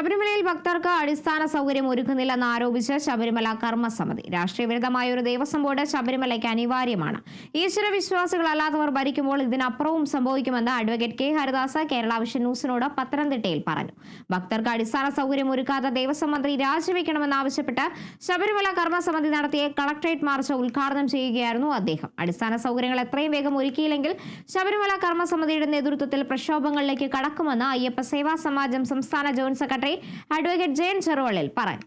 ശബരിമലയിൽ ഭക്തർക്ക് അടിസ്ഥാന സൗകര്യം ഒരുക്കുന്നില്ലെന്ന് ആരോപിച്ച് ശബരിമല കർമ്മസമിതി. രാഷ്ട്രീയ വിരുദ്ധമായ ഒരു ദേവസ്വം ബോർഡ് ശബരിമലയ്ക്ക് അനിവാര്യമാണ്. ഈശ്വര വിശ്വാസികളല്ലാത്തവർ ഭരിക്കുമ്പോൾ ഇതിനപ്പുറവും സംഭവിക്കുമെന്ന് advocate K. Haridas Kerala vision ന്യൂസിനോട് പത്തനംതിട്ടയിൽ പറഞ്ഞു. ഭക്തർക്ക് അടിസ്ഥാന സൗകര്യം ഒരുക്കാത്ത ദേവസ്വം മന്ത്രി രാജിവെക്കണമെന്നാവശ്യപ്പെട്ട് ശബരിമല കർമ്മസമിതി നടത്തിയ കളക്ടറേറ്റ് മാർച്ച് ഉദ്ഘാടനം ചെയ്യുകയായിരുന്നു അദ്ദേഹം. അടിസ്ഥാന സൗകര്യങ്ങൾ എത്രയും വേഗം ഒരുക്കിയില്ലെങ്കിൽ ശബരിമല കർമ്മസമിതിയുടെ നേതൃത്വത്തിൽ പ്രക്ഷോഭങ്ങളിലേക്ക് കടക്കുമെന്ന് അയ്യപ്പ സേവാ സമാജം സംസ്ഥാന joint secretary advocate Jayan Cheruvallil പറഞ്ഞു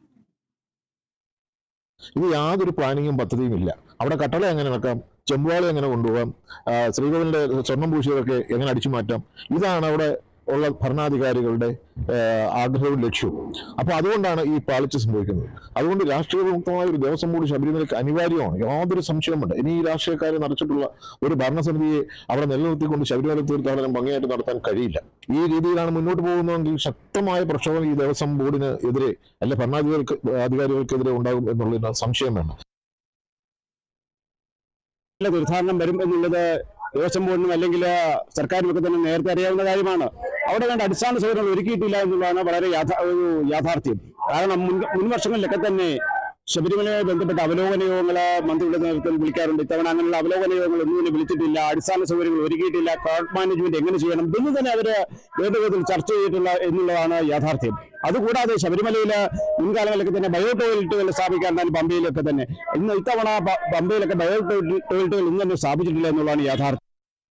ഇത് യാതൊരു പ്ലാനിങ്ങും പദ്ധതിയും ഇല്ല. അവിടെ കട്ടള എങ്ങനെ നടക്കാം ചെമ്പുവാളി എങ്ങനെ കൊണ്ടുപോകാം? ശ്രീകോവിലിന്റെ സ്വർണം പൂശിയതൊക്കെ എങ്ങനെ അടിച്ചു മാറ്റാം? ഇതാണ് അവിടെ ഉള്ള ഭരണാധികാരികളുടെ ആഗ്രഹവും ലക്ഷ്യവും. അപ്പൊ അതുകൊണ്ടാണ് ഈ പാളിച്ച സംഭവിക്കുന്നത്. അതുകൊണ്ട് രാഷ്ട്രീയമുക്തമായ ഒരു ദിവസം കൂടി ശബരിമലയ്ക്ക് അനിവാര്യമാണ്. യാതൊരു സംശയമുണ്ട് ഇനി ഈ രാഷ്ട്രീയക്കാരെ നിറച്ചിട്ടുള്ള ഒരു ഭരണസമിതിയെ അവിടെ നിലനിർത്തിക്കൊണ്ട് ശബരിമല തീർത്ഥാടനം ഭംഗിയായിട്ട് നടത്താൻ കഴിയില്ല. ഈ രീതിയിലാണ് മുന്നോട്ട് പോകുന്നതെങ്കിൽ ശക്തമായ പ്രക്ഷോഭം ഈ ദേവസ്വം ബോർഡിന് എതിരെ അല്ലെ ഭരണാധികാരികൾക്ക് അധികാരികൾക്കെതിരെ ഉണ്ടാകും എന്നുള്ളതിന് സംശയം വേണം. തീർത്ഥാടനം വരും എന്നുള്ളത് ദേവസ്വം ബോർഡിനും അല്ലെങ്കിൽ സർക്കാരിനൊക്കെ തന്നെ നേരത്തെ അറിയാവുന്ന കാര്യമാണ്. അവിടെ വേണ്ട അടിസ്ഥാന സൗകര്യങ്ങൾ ഒരുക്കിയിട്ടില്ല എന്നുള്ളതാണ് വളരെ യാഥാർത്ഥ്യം. കാരണം മുൻ മുൻവർഷങ്ങളിലൊക്കെ തന്നെ ശബരിമലയുമായി ബന്ധപ്പെട്ട അവലോകന യോഗങ്ങൾ മന്ത്രിയുടെ നേതൃത്വത്തിൽ വിളിക്കാറുണ്ട്. ഇത്തവണ അങ്ങനെയുള്ള അവലോകന യോഗങ്ങൾ ഒന്നും തന്നെ വിളിച്ചിട്ടില്ല. അടിസ്ഥാന സൗകര്യങ്ങൾ ഒരുക്കിയിട്ടില്ല. ക്രൗഡ് മാനേജ്മെന്റ് എങ്ങനെ ചെയ്യണം? ഇതൊന്നും തന്നെ അവർ വേണ്ട ചർച്ച ചെയ്തിട്ടുള്ള എന്നുള്ളതാണ് യാഥാർത്ഥ്യം. അതുകൂടാതെ ശബരിമലയിൽ മുൻകാലങ്ങളിലൊക്കെ തന്നെ ബയോ ടോയ്ലറ്റുകൾ സ്ഥാപിക്കാറുണ്ടായിരുന്നു പമ്പയിലൊക്കെ തന്നെ ഇന്ന് ഇത്തവണ പമ്പയിലൊക്കെ ബയോ ടോയ്ലറ്റുകൾ ഇന്ന് തന്നെ സ്ഥാപിച്ചിട്ടില്ല എന്നുള്ളതാണ് യാഥാർത്ഥ്യം.